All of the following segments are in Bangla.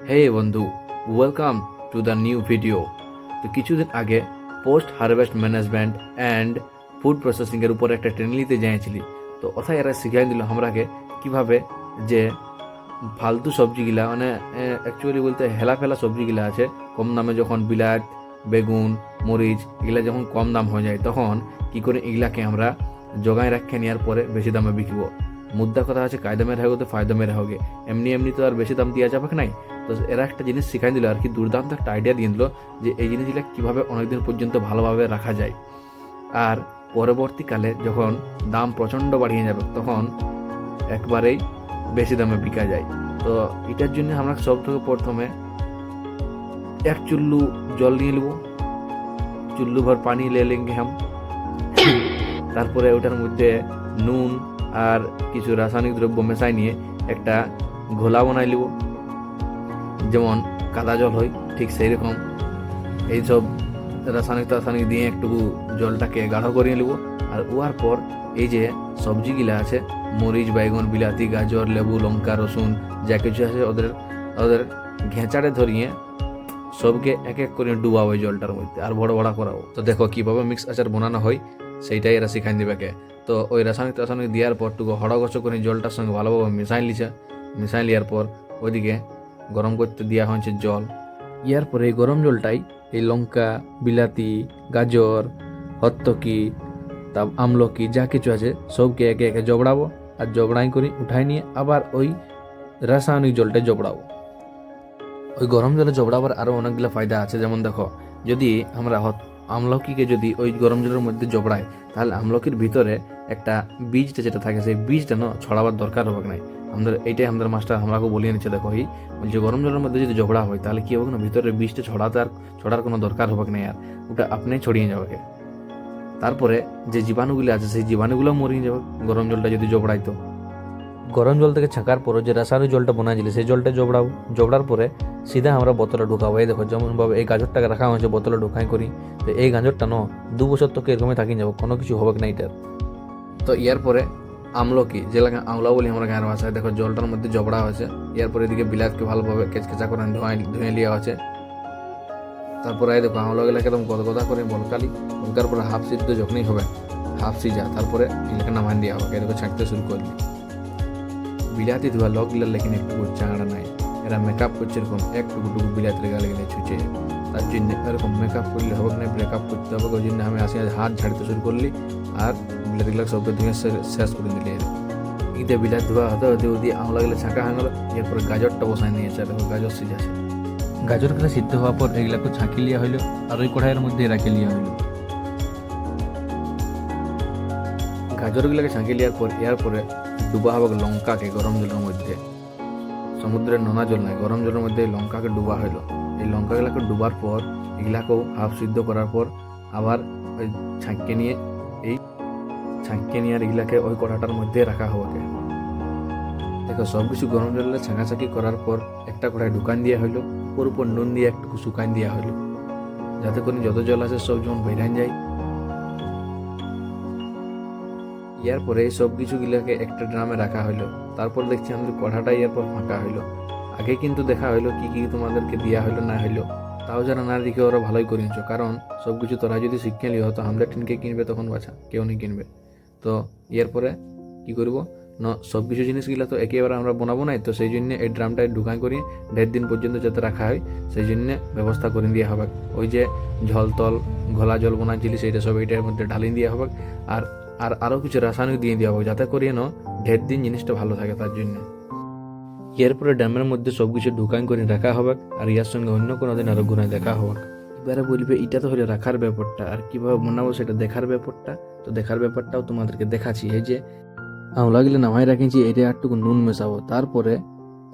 হে বন্ধু welcome to the new video তো কিছুদিন আগে post harvest management and food প্রসেসিংয়ের উপর একটা ট্রেনিং নিতে যাইছিলি। তো ওথায় এরা শিখাই দিল আমরাকে কীভাবে যে ফালতু সবজিগুলা মানে অ্যাকচুয়ালি বলতে হেলা ফেলা সবজিগুলা আছে। কম দামে যখন বিলাট বেগুন, মরিচ, এগুলা যখন কম দাম হয়ে যায়, তখন কি করে এগুলাকে আমরা জোগায় রাখে নেওয়ার পরে বেশি দামে বিকবো মুদ্রা কথা আছে, কায়দা মেরে হোক তো ফায়দা মেরে হোক এমনি এমনি তো আর বেশি দাম দেওয়া যাবে নাই? তো এরা একটা জিনিস শিখাই দিল আর কি, দুর্দান্ত একটা আইডিয়া দিয়ে দিল যে এই জিনিসগুলো কীভাবে অনেকদিন পর্যন্ত ভালোভাবে রাখা যায়। আর পরবর্তীকালে যখন দাম প্রচণ্ড বাড়িয়ে যাবে, তখন একবারেই বেশি দামে বিকা যায়। তো এটার জন্য আমরা সব থেকে প্রথমে এক চুল্লু জল নিয়ে নেব। চুল্লু ভর পানি লে লেঙ্গে হাম তারপরে ওটার মধ্যে নুন আর কিছু রাসায়নিক দ্রব্য মেশাই নিয়ে একটা ঘোলা বানাই নেব। যেমন কাদা জল হয়, ঠিক সেই রকম এইসব রাসায়নিক টাসায়নিক দিয়ে একটু জলটাকে গাঢ় করে নেব। আর উয়ার পর এই যে সবজিগুলা আছে, মরিচ বাইগন বিলাতি, গাজর, লেবু, লঙ্কা, রসুন, যা কিছু আছে ওদের ওদের ঘেঁচাড়ে ধরিয়ে সবকে এক এক করে ডুবাবো জলটার মধ্যে আর বড় বড় করাবো তো দেখো কীভাবে মিক্স আচার বানানো হয়, সেইটাই এরা শিখাই দিবেকে তো ওই রাসায়নিক টাসায়নিক দেওয়ার পর টুকু হড়গছ করে জলটার সঙ্গে ভালোভাবে মিশাই লিছে মিশাই লিয়ার পর ওইদিকে গরম করতে দেওয়া হয়েছে জল। ইয়ার পরে এই গরম জলটাই এই লঙ্কা, বিলাতি, গাজর হত্তকি তা আমলকি, যা কিছু আছে সবকে একে একে জবড়াবো আর জবড়াই করে উঠাই নিয়ে আবার ওই রাসায়নিক জলটা জবড়াবো। ওই গরম জলে জবড়াবার আরও অনেকগুলো ফায়দা আছে। যেমন দেখো, যদি আমরা আমলকিকে যদি ওই গরম জলের মধ্যে জবড়াই, তাহলে আমলকির ভিতরে একটা বীজটা যেটা থাকে, সেই বীজটা না ছড়াবার দরকার হবে নাই। আমাদের এইটাই আমাদের মাস্টার আমরাকে বলিয়ে নিচ্ছে দেখো এই বলছে গরম জলের মধ্যে যদি জবড়া হয় তাহলে কি হবে না? ভিতরে বীজটা ছড়াতে আর ছড়ার কোনো দরকার হবে না আর ওটা আপনি ছড়িয়ে যাবে। তারপরে যে জীবাণুগুলি আছে সেই জীবাণুগুলো মরিয়ে যাবে গরম জলটা যদি জবড়াইতো গরম জল থেকে ছাঁকার পরে যে রাসায়নিক জলটা বানাইছিলে সেই জলটা জবড়াবো জবড়ার পরে সিধা আমরা বোতলে ঢুকাবো। এই দেখো যেমনভাবে এই গাজরটাকে রাখা হয়েছে বোতলে ঢুকাই করি তো এই গাজরটা ন দু বছর তো এরকমই থাকি যাব কোনো কিছু হবে না এটার? তো ইয়ার পরে আমলকি যেটাকে আমলা বলি আমরা গায়ের ভাষায়। দেখো, জলটার মধ্যে জবড়া হয়েছে। ইয়ার পরে এদিকে বিলাতকে ভালোভাবে কেচকেচা করে ধোঁয়াই ধুয়ে লিয়া হয়েছে। তারপরে এই দেখো গেলে একদম গদগদা করে বলকালি। বলকার পরে হাফ সিদ্ধ যখনই হবে, হাফ সিজা, তারপরে এলাকা নামান দেওয়া হবে। এরকম ছাঁকতে শুরু করলি। বিলাতি ধোয়া, লগ গিলার লেকিন একটু চাঙড়া নাই। এরা মেকআপ করছে এরকম একটুকু টুকু বিলাতির গালে গেলে ছুঁচে। তার জন্য এরকম মেকআপ করলে হবে না ব্রেকআপ করতে হবে। ওই জন্য আমি আসি হাত ঝাড়তে শুরু করলি। আর সবকে ধুয়ে শেষ করে দিলি ঈদে বিলাত ধোয়া হতে হতে ওদি আমলা গেলে ছাঁকা হয়ে গেল এরপরে গাজরটা বসাই নিয়েছে আর গাজর সিজাছে গাজরগুলো সিদ্ধ হওয়ার পর এগুলাকে ছাঁকি লিয়া হইল আর ওই কড়াইয়ের মধ্যে রাখে লিয়া হইল গাজরগুলোকে ছাঁকি লিয়ার পর এর পরে ডুবা হবে লঙ্কাকে গরম জলের মধ্যে সমুদ্রের নোনা জল নয় গরম জলের মধ্যে লঙ্কাকে ডুবা হইল এই লঙ্কাগুলোকে ডুবার পর এগুলাকেও হাফ সিদ্ধ করার পর আবার ওই ছাঁকিয়ে নিয়ে এই ছাঁকিয়ে নিয়ে এগুলাকে ওই কড়াটার মধ্যে রাখা হবে দেখো সব কিছু গরম জলে ছাঁকাছাঁকি করার পর একটা কড়াই ঢুকান দেওয়া হইল ওর উপর নুন দিয়ে একটু শুকান দেওয়া হইল। যাতে করে যত জল আছে সব যেমন বেরান যায়। ইয়ার পরে সব কিছু গুলাকে একটা ড্রামে রাখা হইল। তারপর দেখছি আমাদের কড়াটা ইয়ার পর ফাঁকা হইল। আগে কিন্তু দেখা হইল কি কি তোমাদেরকে দেওয়া হইল, না হইল। তাও যারা না দেখে ওরা ভালোই করেছ কারণ সব কিছু তোরা যদি শিখে লিও, তো হামলে টিনকে কিনবে তখন বাছা, কেউ নেই কিনবে। তো ইয়ার পরে কি করব? না সব কিছু জিনিসগুলো তো একেবারে আমরা বানাবো নাই, তো সেই জন্য এই ড্রামটায় ঢুকাই করি, দেড় দিন পর্যন্ত যাতে রাখা হয়, সেই জন্য ব্যবস্থা করে দেওয়া হবে ওই যে ঝল তল, ঘোলা জল বানাচ্ছিলি সেইটা সব এইটার মধ্যে ঢালিয়ে দেওয়া হবে আর আর আরও কিছু রাসায়নিক দিয়ে দেওয়া হবে যাতে করিয়ে না ঢের দিন জিনিসটা ভালো থাকে তার জন্য। এরপরে ড্যামের মধ্যে সব কিছু ঢুকাই করে রাখা হবে আর ইয়ার সঙ্গে অন্য কোনো দিন আরও গুণায় দেখা হবে এবারে বলবে, এটা তো হলে রাখার ব্যাপারটা, আর কীভাবে বানাবো সেটা দেখার ব্যাপারটা? তো দেখার ব্যাপারটাও তোমাদেরকে দেখাচ্ছি। এই যে, আমলা গেলে নামাই রাখেছি এটা একটুকু নুন মেশাবো। তারপরে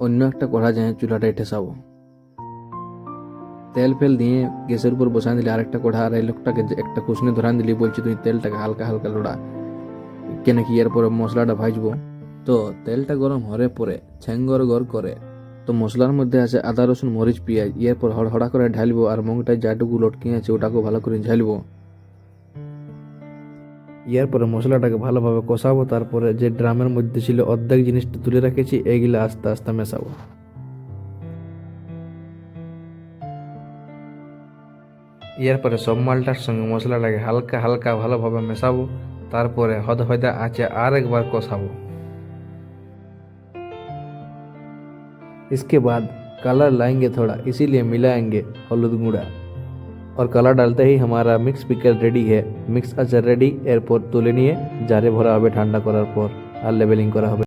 অন্য একটা কড়া যায় চুলাটা ঠেসাবো। তেল ফেল দিয়ে গ্যাসের উপর বসাই দিলে আরেকটা কড়া, আর এই লোকটাকে একটা কুসনি ধরান দিলি বলছি তুই তেলটাকে হালকা হালকা লোড়া। কেন কি এরপরে মশলাটা ভাজবো? তো তেলটা গরম হরে পরে ছ্যাঙ্গর গর করে, তো মশলার মধ্যে আছে আদা, রসুন, মরিচ, পেঁয়াজ, এরপর হড়হড়া করে ঢালবো, আর মুগটায় যাটুকু লটকে আছে, ওটাকেও ভালো করে ঝালবো। ইয়ার পরে মশলাটাকে ভালোভাবে কষাবো, তারপরে যে ড্রামের মধ্যে ছিল অর্ধেক জিনিসটা তুলে রেখেছি এইগুলো আস্তে আস্তে মেশাবো। এরপরে সব মালটার সঙ্গে মশলাটাকে হালকা হালকা ভালোভাবে মেশাবো, তারপরে হদ হদহদা আঁচে আর একবার কষাবো। इसके बाद कलर लाएंगे थोड़ा इसीलिए मिलाएंगे हलुद गुड़ा और कलर डालते ही हमारा मिक्स पिकल रेडी है মিক্স আছে রেডি এরপর তুলে নিয়ে জারে ভরা হবে ঠান্ডা করার পর আর লেবেলিং করা হবে